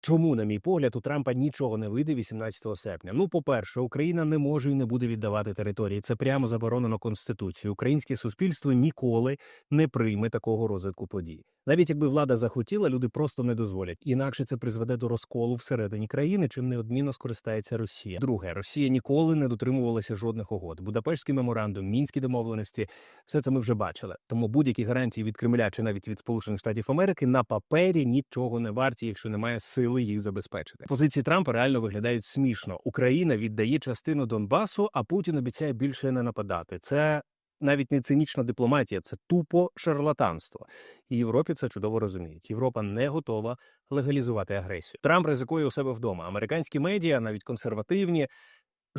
Чому, на мій погляд, у Трампа нічого не вийде 18 серпня? Ну, по-перше, Україна не може і не буде віддавати території. Це прямо заборонено конституцією. Українське суспільство ніколи не прийме такого розвитку подій. Навіть якби влада захотіла, люди просто не дозволять. Інакше це призведе до розколу всередині країни, чим неодмінно скористається Росія. Друге, Росія ніколи не дотримувалася жодних угод. Будапештський меморандум, мінські домовленості все це ми вже бачили. Тому будь-які гарантії від Кремля чи навіть від Сполучених Штатів Америки на папері нічого не варті, якщо немає сили їх забезпечити. Позиції Трампа реально виглядають смішно. Україна віддає частину Донбасу, а Путін обіцяє більше не нападати. Це навіть не цинічна дипломатія, це тупо шарлатанство. І Європі це чудово розуміють. Європа не готова легалізувати агресію. Трамп ризикує у себе вдома. Американські медіа, навіть консервативні,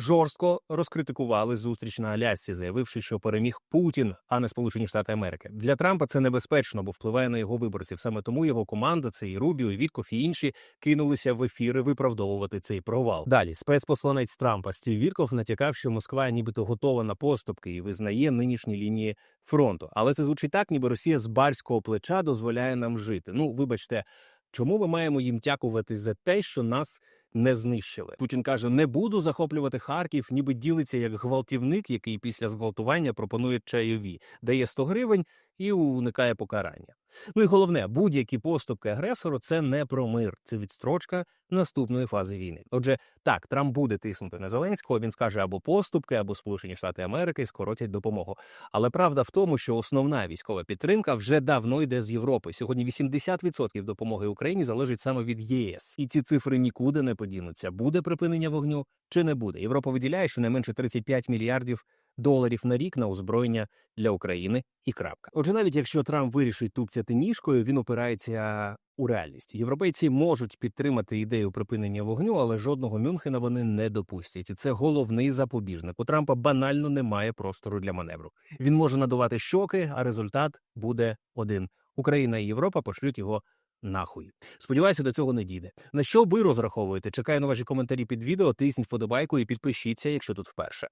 жорстко розкритикували зустріч на Алясці, заявивши, що переміг Путін, а не Сполучені Штати Америки. Для Трампа це небезпечно, бо впливає на його виборців. Саме тому його команда, це і Рубіо, і Віткоф, і інші кинулися в ефіри виправдовувати цей провал. Далі спецпосланець Трампа Стів Вітков натякав, що Москва нібито готова на поступки і визнає нинішні лінії фронту. Але це звучить так, ніби Росія з барського плеча дозволяє нам жити. Ну, вибачте, чому ми маємо їм дякувати за те, що нас не знищили. Путін каже: не буду захоплювати Харків, ніби ділиться як гвалтівник, який після зґвалтування пропонує чайові, дає 100 гривень і уникає покарання. Ну і головне, будь-які поступки агресору це не про мир, це відстрочка наступної фази війни. Отже, так, Трамп буде тиснути на Зеленського. Він скаже або поступки, або Сполучені Штати Америки скоротять допомогу. Але правда в тому, що основна військова підтримка вже давно йде з Європи. Сьогодні 80% допомоги Україні залежить саме від ЄС, і ці цифри нікуди не подінуться. Буде припинення вогню чи не буде. Європа виділяє щонайменше 35 мільярдів доларів на рік на озброєння для України і крапка. Отже, навіть якщо Трамп вирішить тупцяти ніжкою, він опирається у реальність. Європейці можуть підтримати ідею припинення вогню, але жодного Мюнхена вони не допустять. І це головний запобіжник. У Трампа банально немає простору для маневру. Він може надувати щоки, а результат буде один: Україна і Європа пошлють його. Нахуй. Сподіваюся, до цього не дійде. На що ви розраховуєте? Чекаю на ваші коментарі під відео. Тисніть вподобайку і підпишіться, якщо тут вперше.